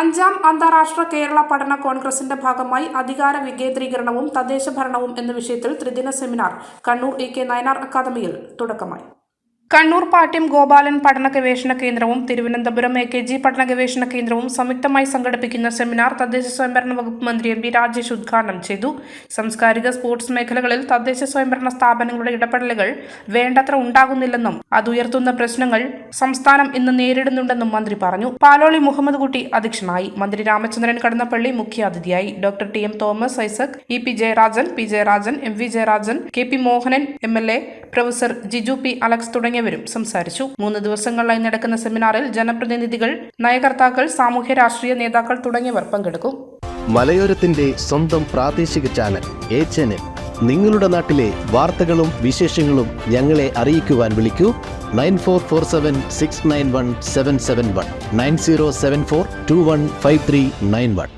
അഞ്ചാം അന്താരാഷ്ട്ര കേരള പഠന കോൺഗ്രസിന്റെ ഭാഗമായി അധികാര വികേന്ദ്രീകരണവും തദ്ദേശ ഭരണവും എന്ന വിഷയത്തിൽ ത്രിദിന seminar Kannur A K Nayanar അക്കാദമിയിൽ തുടക്കമായി. കണ്ണൂർ പാട്യം ഗോപാലൻ പഠന ഗവേഷണ കേന്ദ്രവും തിരുവനന്തപുരം എ കെ ജി പഠന ഗവേഷണ കേന്ദ്രവും സംയുക്തമായി സംഘടിപ്പിക്കുന്ന സെമിനാർ തദ്ദേശ സ്വയംഭരണ വകുപ്പ് മന്ത്രി എം പി രാജേഷ് ഉദ്ഘാടനം ചെയ്തു. സാംസ്കാരിക സ്പോർട്സ് മേഖലകളിൽ തദ്ദേശ സ്വയംഭരണ സ്ഥാപനങ്ങളുടെ ഇടപെടലുകൾ വേണ്ടത്ര ഉണ്ടാകുന്നില്ലെന്നും അതുയർത്തുന്ന പ്രശ്നങ്ങൾ സംസ്ഥാനം ഇന്ന് നേരിടുന്നുണ്ടെന്നും മന്ത്രി പറഞ്ഞു. പാലോളി മുഹമ്മദ് കുട്ടി അധ്യക്ഷനായി. മന്ത്രി രാമചന്ദ്രൻ കടന്നപ്പള്ളി മുഖ്യാതിഥിയായി. Doctor T M Thomas Isaac E P Jayarajan P Jayarajan M V Jayarajan K P Mohanan M L A professor Jiju P Alex തുടങ്ങിയവരും സംസാരിച്ചു. മൂന്ന് ദിവസങ്ങളിലായി നടക്കുന്ന സെമിനാറിൽ ജനപ്രതിനിധികൾ നയകർത്താക്കൾ സാമൂഹ്യ രാഷ്ട്രീയ നേതാക്കൾ തുടങ്ങിയവർ പങ്കെടുക്കും. മലയോരത്തിന്റെ സ്വന്തം പ്രാദേശിക ചാനൽ എൻ നിങ്ങളുടെ നാട്ടിലെ വാർത്തകളും വിശേഷങ്ങളും ഞങ്ങളെ അറിയിക്കുവാൻ വിളിക്കൂ. Nine four four seven six nine one seven seven one. Nine zero seven four two one five three nine one.